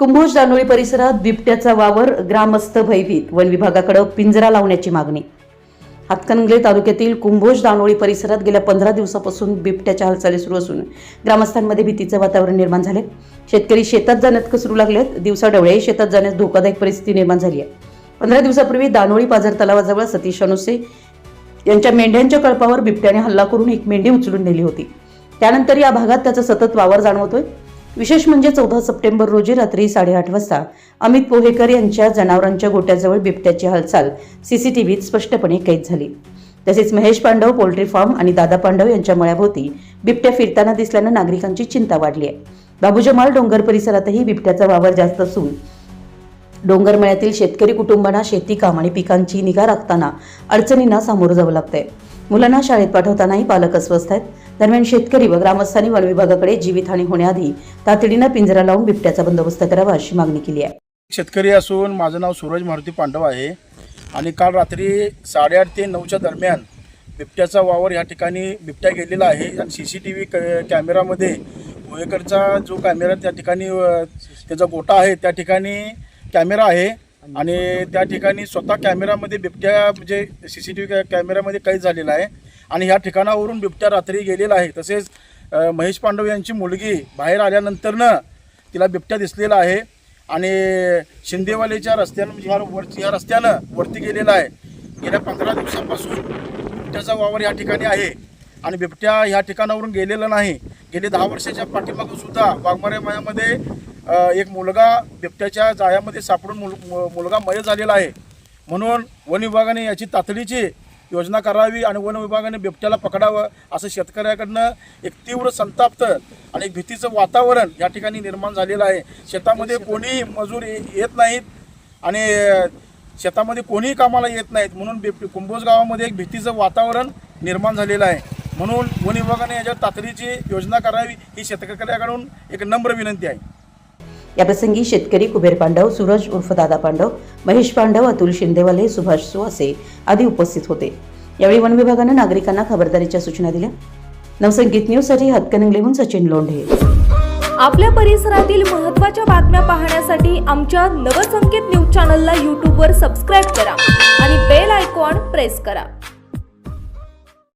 कुंभोज दानोळी परिसरात बिबट्याचा वावर ग्रामस्थ भयभीत. वन विभागाकडे पिंजरा लावण्याची मागणी. हातकणंगले तालुक्यातील कुंभोज दानोळी परिसरात गेल्या पंधरा दिवसापासून बिबट्याच्या हालचाली सुरू असून ग्रामस्थांमध्ये भीतीचं वातावरण निर्माण झाले. शेतकरी शेतात जाण्यात कसरू लागलेत. दिवसाढवळे शेतात जाण्यास धोकादायक परिस्थिती निर्माण झाली आहे. पंधरा दिवसापूर्वी दानोळी पाझर तलावाजवळ सतीश अनुसे यांच्या मेंढ्यांच्या कळपावर बिबट्याने हल्ला करून एक मेंढी उचलून नेली होती. त्यानंतर या भागात त्याचा सतत वावर जाणवतोय. विशेष म्हणजे चौदा सप्टेंबर रोजी रात्री साडेआठ वाजता अमित पोहेकर यांच्या जनावरांच्या गोट्याजवळ बिबट्याची हालचाल सीसीटीव्हीत स्पष्टपणे कैद झाली. तसेच महेश पांडव पोल्ट्री फार्म आणि दादा पांडव यांच्या मळ्याभोवती बिबट्या फिरताना दिसल्यानं नागरिकांची चिंता वाढली आहे बाबूजमाल डोंगर परिसरातही बिबट्याचा वावर जास्त असून डोंगरमळ्यातील शेतकरी कुटुंबांना शेती काम आणि पिकांची निगा राखताना अडचणींना सामोरं जावं लागतंय. मुलांना शाळेत पाठवतानाही पालक अस्वस्थ आहेत. दरम्यान शेतकरी व ग्रामस्थांनी वन विभागाकडे जीवितहानी होण्याआधी तातडीनं पिंजरा लावून बिबट्याचा बंदोबस्त करावा अशी मागणी केली आहे. शेतकरी असून माझं नाव सूरज मारुती पांडव आहे आणि काल रात्री साडेआठ ते नऊच्या दरम्यान बिबट्याचा वावर या ठिकाणी बिबट्या गेलेला आहे आणि सी सी टी व्ही कॅमेरामध्ये भोयेकरचा जो कॅमेरा त्या ठिकाणी त्याचा गोटा आहे त्या ठिकाणी कॅमेरा आहे आणि त्या ठिकाणी स्वतः कॅमेरामध्ये बिबट्या म्हणजे सी सी टी व्ही कॅमेऱ्यामध्ये कैद झालेला आहे. आणि ह्या ठिकाणावरून बिबट्या रात्री गेलेला आहे. तसेच महेश पांडव यांची मुलगी बाहेर आल्यानंतरनं तिला बिबट्या दिसलेला आहे आणि शिंदेवालेच्या रस्त्यानं म्हणजे ह्या वरती ह्या रस्त्यानं वरती गेलेला आहे. गेल्या पंधरा दिवसांपासून बिबट्याचा वावर या ठिकाणी आहे आणि बिबट्या ह्या ठिकाणावरून गेलेला नाही. गेले दहा वर्षाच्या पाठीमागं सुद्धा वाघमारे मायामध्ये एक मुलगा बिबट्याच्या जाळ्यामध्ये सापडून मुल मुलगा मय झालेला आहे. म्हणून वन विभागाने याची तातडीची योजना करावी आणि वन विभागाने बिबट्याला पकडावं असं शेतकऱ्याकडनं एक तीव्र संताप्त आणि एक भीतीचं वातावरण या ठिकाणी निर्माण झालेलं आहे. शेतामध्ये कोणीही मजूर येत नाहीत आणि शेतामध्ये कोणीही कामाला येत नाहीत. म्हणून बिबटी कुंभोज गावामध्ये एक भीतीचं वातावरण निर्माण झालेलं आहे. म्हणून वन विभागाने याच्यावर तातडीची योजना करावी ही शेतकऱ्याकडून एक नम्र विनंती आहे. याप्रसंगी शेतकरी कुबेर पांडव सूरज उर्फ दादा पांडव महेश पांडव अतुल शिंदेवाले सुभाष सुवासे आदी उपस्थित होते. यावेळी वन विभागानं नागरिकांना खबरदारीच्या सूचना दिल्या. नवसंगीत न्यूजसाठी हातकणंगलेहून सचिन लोंढे. आपल्या परिसरातील महत्त्वाच्या बातम्या पाहण्यासाठी आमच्या नवसंकेत न्यूज चॅनलला यूट्यूबवर सबस्क्राईब करा आणि बेल आयकॉन प्रेस करा.